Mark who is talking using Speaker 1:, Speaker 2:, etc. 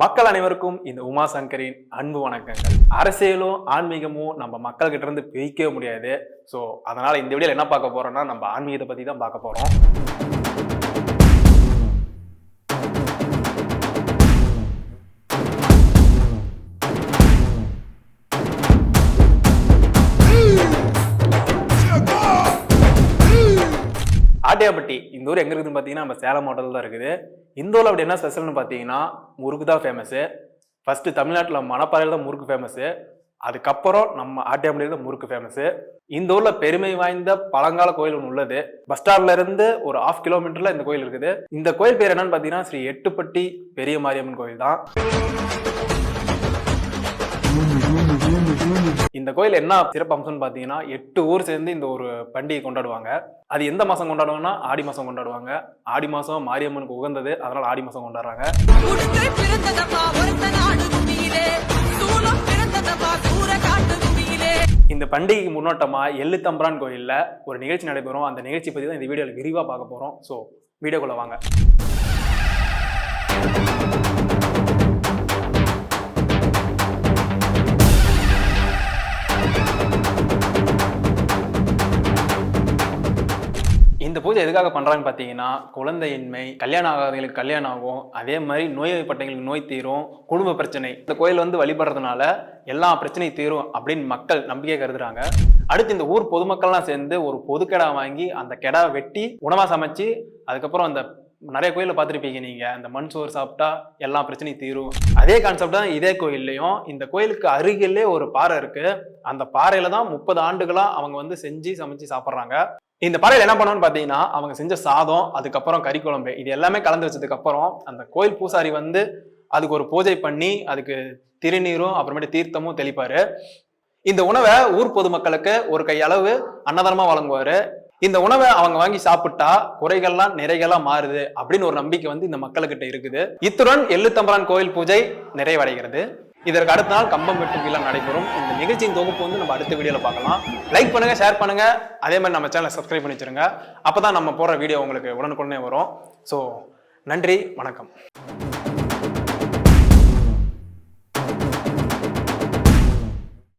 Speaker 1: மக்கள் அனைவருக்கும் இந்த உமா சங்கரின் அன்பு வணக்கங்கள். அரசியலும் ஆன்மீகமும் நம்ம மக்கள் கிட்ட இருந்து பிரிக்கவே முடியாது. ஸோ அதனால இந்த வீடியோவில் என்ன பார்க்க போறோம்னா நம்ம ஆன்மீகத்தை பத்தி தான் பார்க்க போறோம். ஆட்டியாப்பட்டி இந்த ஊர் எங்க இருக்குதுன்னு பார்த்தீங்கன்னா நம்ம சேலம் மாவட்டத்தில் தான் இருக்குது. இந்த ஊரில் அப்படி என்ன ஸ்பெஷல்னு பார்த்தீங்கன்னா முறுக்கு தான் ஃபேமஸு ஃபஸ்ட்டு தமிழ்நாட்டில் மணப்பாறையில் தான் முறுக்கு ஃபேமஸு அதுக்கப்புறம் நம்ம ஆட்டியாம்பட்டியில் தான் முறுக்கு ஃபேமஸு இந்த ஊரில் பெருமை வாய்ந்த பழங்கால கோயில் ஒன்று உள்ளது. பஸ் ஸ்டாண்ட்ல இருந்து ஒரு ஆஃப் கிலோமீட்டரில் இந்த கோயில் இருக்குது. இந்த கோயில் பேர் என்னன்னு பார்த்தீங்கன்னா ஸ்ரீ எட்டுப்பட்டி பெரிய மாரியம்மன் கோயில் தான். இந்த கோயில் என்ன சிறப்பு அம்சம்னு பார்த்தீங்கன்னா எட்டு ஊர் சேர்ந்து இந்த ஒரு பண்டிகை கொண்டாடுவாங்க. அது எந்த மாசம் கொண்டாடுவாங்கன்னா ஆடி மாசம் கொண்டாடுவாங்க. ஆடி மாசம் மாரியம்மனுக்கு உகந்தது அதனால ஆடி மாசம் கொண்டாடுறாங்க. இந்த பண்டிகைக்கு முன்னோட்டமா எள்ளு தம்பரான் கோயில்ல ஒரு நிகழ்ச்சி நடைபெறும். அந்த நிகழ்ச்சி பத்தி தான் இந்த வீடியோல விரிவா பார்க்க போறோம். ஸோ வீடியோக்குள்ள வாங்க. பூஜை எதுக்காக பண்ணுறாங்கன்னு பார்த்தீங்கன்னா குழந்தையின்மை கல்யாணம் ஆகாதவங்களுக்கு கல்யாணம் ஆகும். அதே மாதிரி நோய்வாய்ப்பட்டவங்களுக்கு நோய் தீரும் குடும்ப பிரச்சனை. இந்த கோயில் வந்து வழிபடுறதுனால எல்லா பிரச்சனையும் தீரும் அப்படின்னு மக்கள் நம்பிக்கை கருதுறாங்க. அடுத்து இந்த ஊர் பொதுமக்கள்லாம் சேர்ந்து ஒரு பொது கெடா வாங்கி அந்த கெடா வெட்டி உணவாக சமைச்சு அதுக்கப்புறம் அந்த நிறைய கோயிலில் பார்த்துருப்பீங்க நீங்கள் அந்த மண் சோறு சாப்பிட்டா எல்லா பிரச்சனையும் தீரும். அதே கான்செப்ட் தான் இதே கோயில்லையும். இந்த கோயிலுக்கு அருகிலே ஒரு பாறை இருக்குது அந்த பாறையில் தான் முப்பது ஆண்டுகளாக அவங்க வந்து செஞ்சு சமைச்சு சாப்பிட்றாங்க. இந்த படையில் என்ன பண்ணோம்னு பார்த்தீங்கன்னா அவங்க செஞ்ச சாதம் அதுக்கப்புறம் கறி குழம்பு இது எல்லாமே கலந்து வச்சதுக்கு அப்புறம் அந்த கோயில் பூசாரி வந்து அதுக்கு ஒரு பூஜை பண்ணி அதுக்கு திருநீரும் அப்புறமேட்டு தீர்த்தமும் தெளிப்பாரு. இந்த உணவை ஊர் பொதுமக்களுக்கு ஒரு கையளவு அன்னதானமா வழங்குவாரு. இந்த உணவை அவங்க வாங்கி சாப்பிட்டா குறைகள்லாம் நிறைகளாக மாறுது அப்படின்னு ஒரு நம்பிக்கை வந்து இந்த மக்களுக்கிட்ட இருக்குது. இத்துடன் எள்ளுத்தம்பரான் கோயில் பூஜை நிறைவடைகிறது. இதற்கு அடுத்த நாள் கம்பம் வெட்டும் விழா நடைபெறும். இந்த நிகழ்ச்சியின் தொகுப்பு வந்து நம்ம அடுத்த வீடியோவில் பார்க்கலாம். லைக் பண்ணுங்க ஷேர் பண்ணுங்க. அதே மாதிரி நம்ம சேனலை சப்ஸ்கிரைப் பண்ணி அப்போ தான் நம்ம போடுற வீடியோ உங்களுக்கு உடனுக்குடனே வரும். ஸோ நன்றி வணக்கம்.